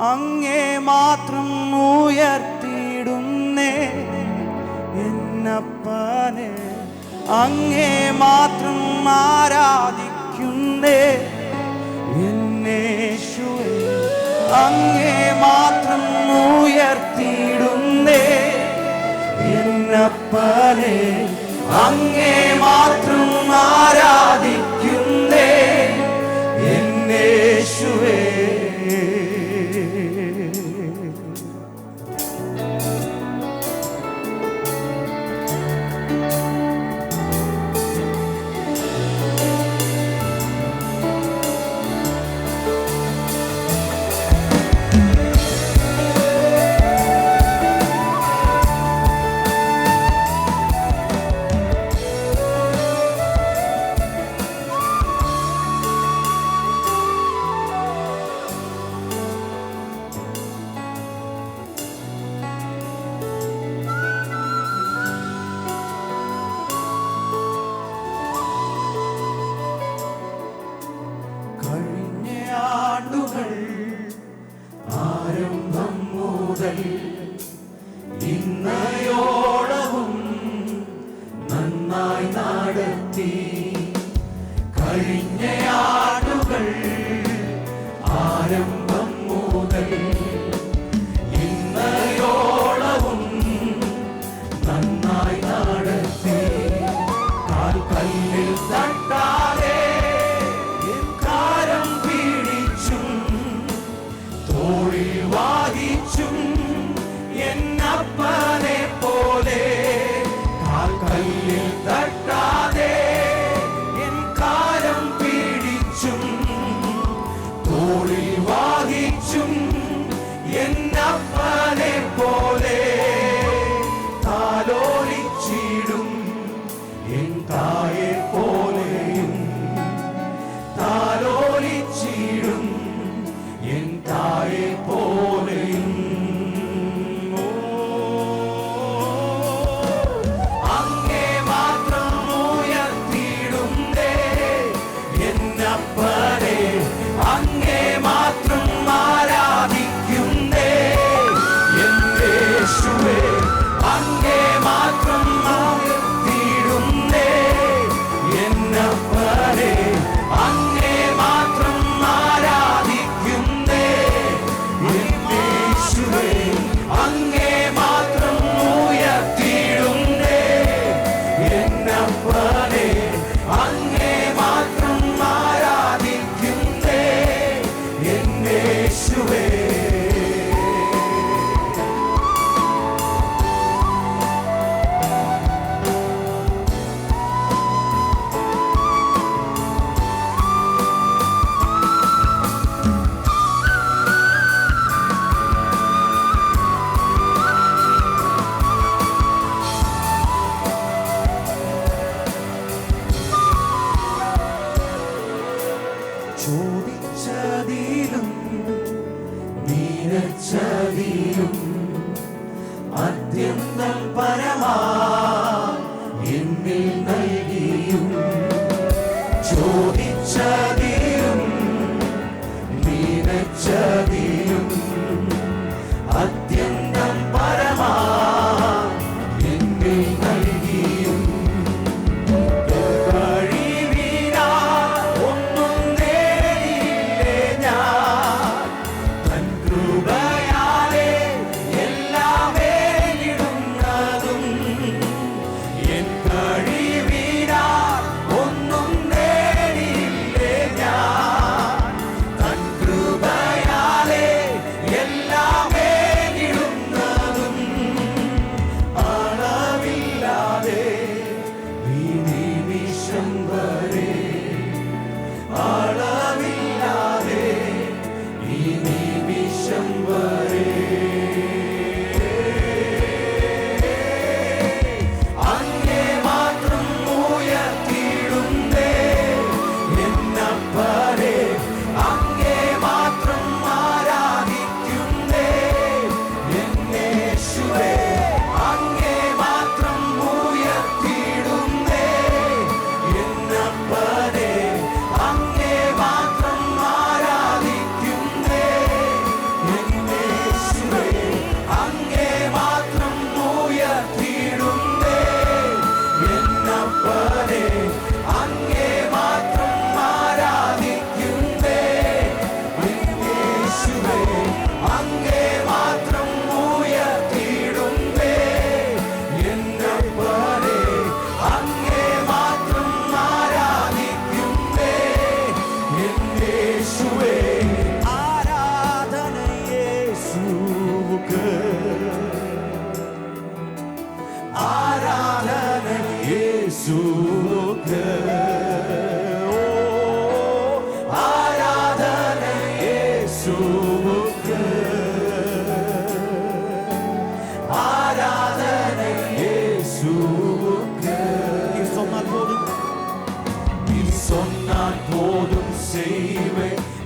അങ്ങേ മാത്രം ഉയർത്തിയിടുന്നേ എന്നപ്പനെ. അങ്ങേ മാത്രം ആരാധിക്കുന്നേ എന്നേശുവേ. അങ്ങേ മാത്രം ഉയർത്തിയിടുന്നേ എന്നപ്പനെ. അങ്ങേ മാത്രം ആരാധിക്കും കരങ്ങളിൽ ഇന്നയോളവും നന്നായി നടത്തി. കഴിഞ്ഞയാടുകൾ ആരംഭ മൊഴി വാഹിച്ചും എൻ away.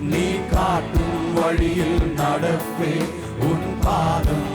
நீ காட்டும் வழியில் நடப்பே. உன் பாதம்